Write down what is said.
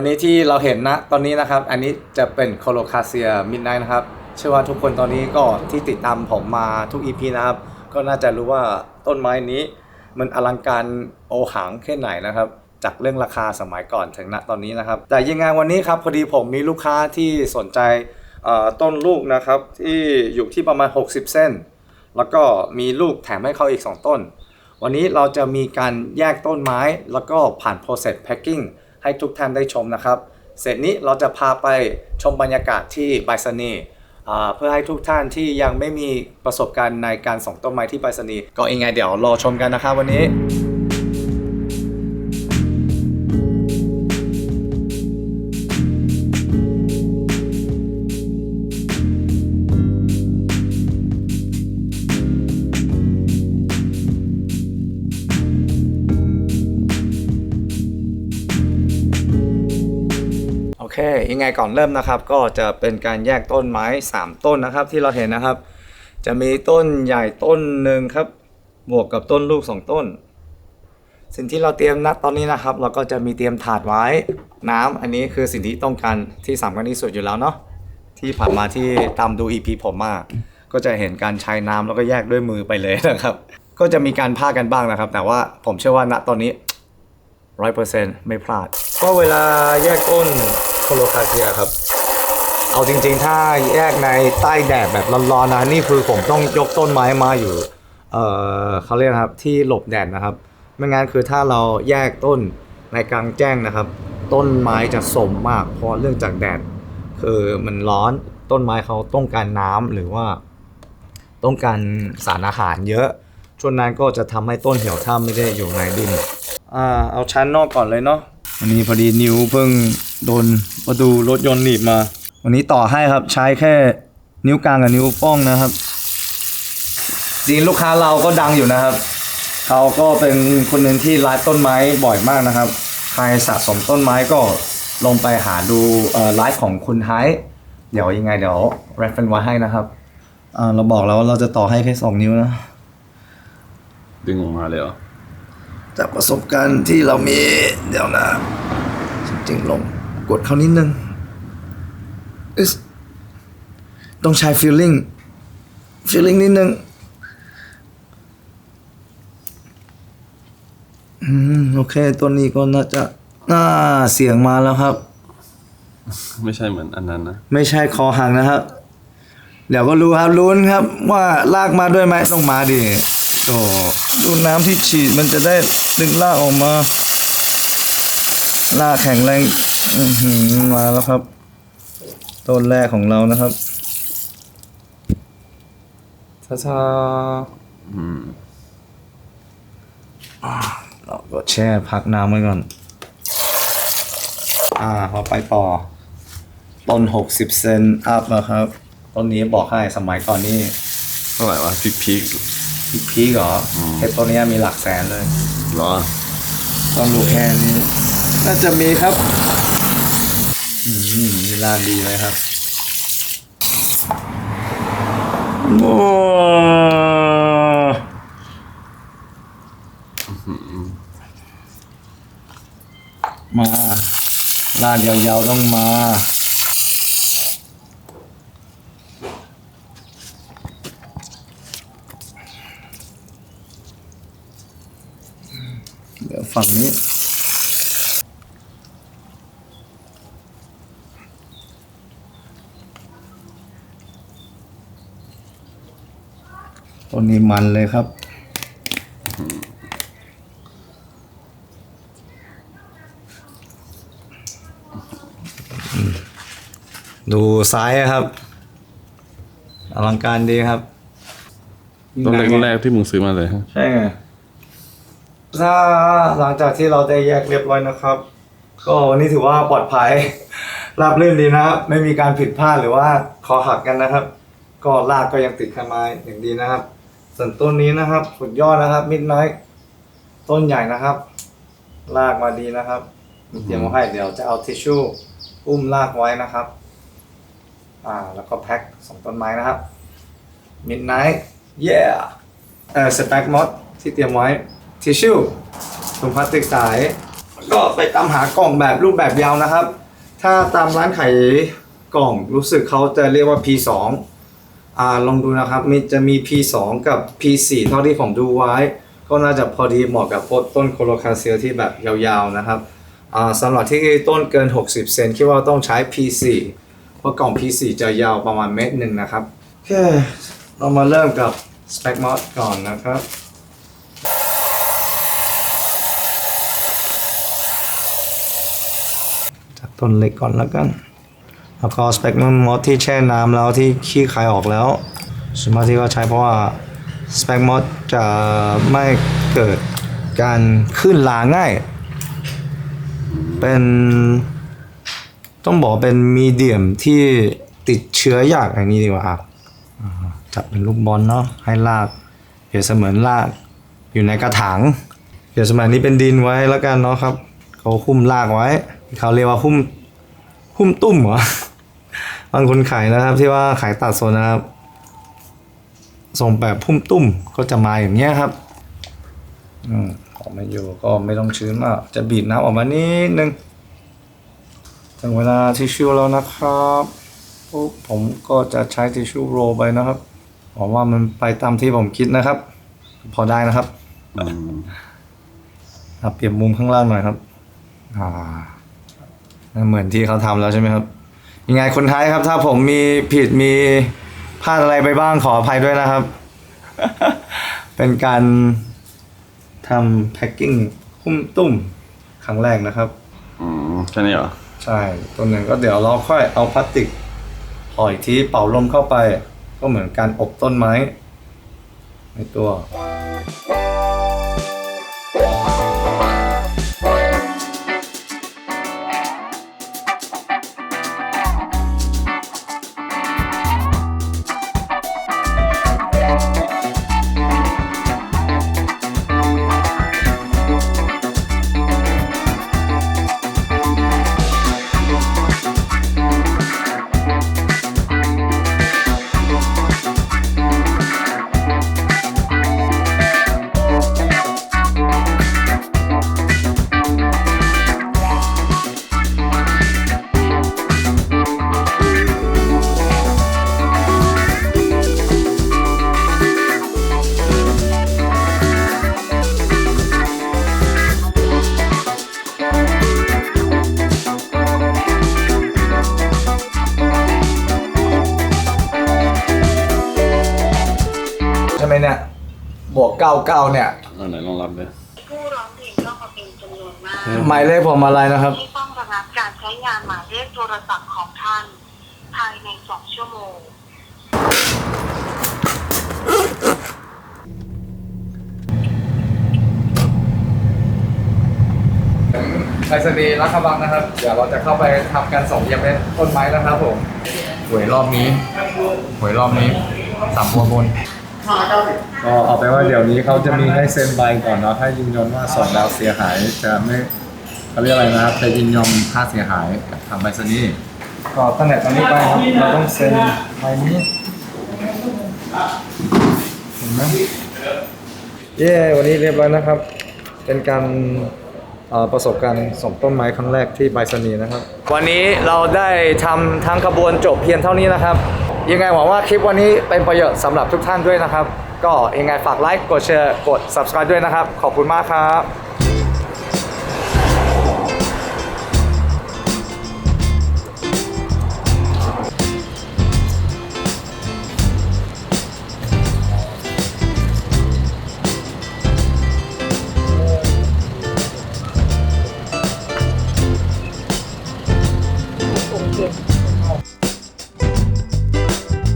วันนี้ที่เราเห็นนะตอนนี้นะครับ อันนี้จะเป็นโคโลคาเซียมิดไนท์นะครับ เชื่อว่าทุกคนตอนนี้ก็ที่ติดตามผมมาทุก EP นะครับ ก็น่าจะรู้ว่าต้นไม้นี้มันอลังการโอหังแค่ไหนนะครับ จากเรื่องราคาสมัยก่อนถึงณตอนนี้นะครับ แต่ยังไงวันนี้ครับพอดีผมมีลูกค้าที่สนใจต้นลูกนะครับ ที่อยู่ที่ประมาณ 60 เส้น แล้วก็มีลูกแถมให้เขาอีก 2 ต้น วันนี้เราจะมีการแยกต้นไม้แล้วก็ผ่าน process packing ให้ทุกท่านได้ชมนะครับ เสร็จนี้เราจะพาไปชมบรรยากาศที่ไบสนีเพื่อให้ทุกท่านที่ยังไม่มีประสบการณ์ในการส่งต้นไม้ที่ไปรษณีย์ก็ยังไงเดี๋ยวรอชมกันนะครับวันนี้ ยังไงก่อนเริ่มนะครับ ก็จะเป็นการแยกต้นไม้ 3 ต้นนะครับ ที่เราเห็นนะครับ จะมีต้นใหญ่ต้นหนึ่งครับ บวกกับต้นลูก 2 ต้น สิ่งที่เราเตรียมนัดตอนนี้นะครับ เราก็จะมีเตรียมถาดไว้น้ำอันนี้คือสิ่งที่ต้องการที่สำคัญที่สุดอยู่แล้วเนาะที่ผ่านมาที่ตามดู EP ผมมาก็จะเห็นการใช้น้ำแล้วก็แยกด้วยมือไปเลยนะครับ ก็จะมีการพากันบ้างนะครับ แต่ว่าผมเชื่อว่าณตอนนี้ร้อยเปอร์เซ็นต์ไม่พลาด ก็เวลาแยกต้น โคโลคาเซียครับ เอาจริง ๆ ถ้าแยกในใต้แดดแบบร้อนๆนะนี่คือผมต้องยกต้นไม้มาอยู่ เออเขาเรียกนะครับที่หลบแดดนะครับ ไม่งั้นคือถ้าเราแยกต้นในกลางแจ้งนะครับ ต้นไม้จะสมมาก เพราะเรื่องจากแดดคือมันร้อนต้นไม้เขาต้องการน้ำหรือว่า ต้องการสารอาหารเยอะช่วงนั้นก็จะทำให้ต้นเหี่ยวถ้าไม่ได้อยู่ในดินอ่าเอาชั้นนอกก่อนเลยเนาะวันนี้พอดีนิ้วเพิ่งโดน ประตูรถยนต์หนีบมา วันนี้ต่อให้ครับใช้แค่นิ้วกลางกับนิ้วโป้องนะครับ จริงลูกค้าเราก็ดังอยู่นะครับ เขาก็เป็นคนหนึ่งที่ไลฟ์ต้นไม้บ่อยมากนะครับ ใครสะสมต้นไม้ก็ลงไปหาดูเอ่อไลฟ์ของคุณไฮเดี๋ยวยังไงเดี๋ยว reference ไว้ให้นะครับอ่าเราบอกแล้วว่าเราจะต่อให้แค่สองนิ้วนะ ดึงออกมาเลยเหรอจากประสบการณ์ที่เรามีเดี๋ยวนะจริงๆลง กดเขานิดนึงอึ๊สต้องใช้ feeling feeling นิดนึงอืมโอเค ตัวนี้ก็น่าจะน่าเสียงมาแล้วครับ ไม่ใช่เหมือนอันนั้นนะ ไม่ใช่คอหักนะครับ เดี๋ยวก็รู้ครับลุ้นครับ ว่าลากมาด้วยไหมต้องมาดิโอ้ดูน้ำที่ฉีดมันจะได้ดึงลากออกมา ลากแข็งแรง อื้อหือมาแล้วครับ ต้นแรกของเรานะครับช้าอืมๆเราก็แช่พักน้ำไว้ก่อน อ่าพอไปต่อ ต้นหกสิบเซนอัพนะครับ ต้นนี้บอกให้สมัยก่อนนี่เท่าไหร่วะพริกพริกพีคพีกเหรอเห็ดตัวเนี้ยมีหลักแสนเลย เหรอ ต้องลูกแค่นี้ น่าจะมีครับอืมมี ลานดีเลยครับ โอ้มาลาดยาวๆต้องมาเดี๋ยวฝั่งนี้ ต้นนี้มันเลยครับ ดูซ้ายครับ อลังการดีครับ ต้นแรกต้นแรกที่มึงซื้อมาเลยฮะใช่ไงถ้าหลังจากที่เราได้แยกเรียบร้อยนะครับ ก็วันนี้ถือว่าปลอดภัยราบรื่นดีนะครับ ไม่มีการผิดพลาดหรือว่าคอหักกันนะครับ ก็ลากก็ยังติดกันมาอย่างดีนะครับ ส่วนต้นนี้นะครับสุดยอดนะครับ มิดไนท์ต้นใหญ่นะครับ ลากมาดีนะครับเตรียมมาให้เดี๋ยวจะเอาทิชชู่อุ้มลากไว้นะครับ อ่า แล้วก็แพ็คสองต้นไม้นะครับ Midnight yeah เอ่อสแต็กมอดที่เตรียมไว้ทิชชู่ถุงพลาสติกใสก็ไปตามหากล่องแบบรูปแบบยาวนะครับ ถ้าตามร้านขายกล่องรู้สึกเขาจะเรียกว่า P2 อ่าลองดูนะครับมีจะมี P2 กับ P4 เท่าที่ผมดูไว้ ก็น่าจะพอดีเหมาะกับต้นโคโลคาเซียที่แบบยาวๆนะครับอ่าสำหรับที่ต้นเกิน 60 เซนคิดว่าต้องใช้ P4 เพราะกล่อง P4 จะยาวประมาณเมตรหนึ่งนะครับโอเคเรามาเริ่มกับ Spec Mod ก่อนนะครับจากต้นเล็กก่อนแล้วกัน แล้วก็สเปกมันมอสที่แช่น้ำแล้วที่ขี้คายออกแล้วสวนมากที่ก็ใช้เพราะว่าสเปกมอสจะไม่เกิดการขึ้นลาง่าย เป็นต้องบอกเป็นมีเดียมที่ติดเชื้อยากอย่างนี้ดีกว่าครับจับเป็นลูกบอลเนาะให้ลากเปรียบเสมือนลากอยู่ในกระถางเปรียบเสมือนนี้เป็นดินไว้แล้วกันเนาะครับ เขาหุ้มลากไว้ เขาเรียกว่าหุ้มหุ้มตุ้มเหรอ บางคนขายนะครับ ที่ว่าขายตัดโซนนะครับ ส่งแบบพุ่มตุ้มก็จะมาอย่างเงี้ยครับอืมออกมาอยู่ก็ไม่ต้องชื้นมาก จะบีบน้ำออกมานิดนึงถึงเวลาทิชชู่แล้วนะครับปุ๊บผมก็จะใช้ทิชชู่โรลไปนะครับหวังว่ามันไปตามที่ผมคิดนะครับ พอได้นะครับอืมอะเปลี่ยนมุมข้างล่างหน่อยครับ อ่า เหมือนที่เขาทำแล้วใช่ไหมครับ ยังไงคนไทยครับ ถ้าผมมีผิดมีพลาดอะไรไปบ้างขออภัยด้วยนะครับ เป็นการทำแพ็กกิ้งหุ้มตุ้มครั้งแรกนะครับ อืมแค่นี้เหรอ ใช่ตัวหนึ่งก็เดี๋ยวเราค่อยเอาพลาสติกห่ออีกทีเป่าลมเข้าไป ก็เหมือนการอบต้นไม้ในตัว ใช่ไหมเนี่ย บวกเก้าเก้าเนี่ย เอาไหนลองรับเลยผู้ร้องเรียนเข้ามาเป็นจำนวนมากหมายเลขผมอะไรนะครับ ที่ต้องระงับการใช้งานหมายเลขโทรศัพท์ของท่าน ภายในสองชั่วโมง ไปสดีรักขบังนะครับ เดี๋ยวเราจะเข้าไปทำการส่งเยี่ยมเป็นต้นไม้นะครับผมหวยรอบนี้หวยรอบนี้สามพัวบน ก็เอาไปว่าเดี๋ยวนี้เขาจะมีให้เซ็นใบก่อนเนาะถ้ายินยอมว่าส่งแล้วเสียหายจะไม่เขาเรียกอะไรนะครับจะยินยอมค่าเสียหายกับทางใบสนีย์ก็ตั้งแต่ตอนนี้ไปครับเราต้องเซ็นใบนี้เห็นไหมเย้วันนี้เรียบร้อยนะครับ เป็นการเอ่อประสบการณ์ส่งต้นไม้ครั้งแรกที่ใบสนีย์นะครับ วันนี้เราได้ทำทั้งขบวนจบเพียงเท่านี้นะครับ ยังไงหวังว่าคลิปวันนี้เป็นประโยชน์สำหรับทุกท่านด้วยนะครับ ก็ยังไงฝากไลค์กดแชร์กด subscribe ด้วยนะครับ ขอบคุณมากครับ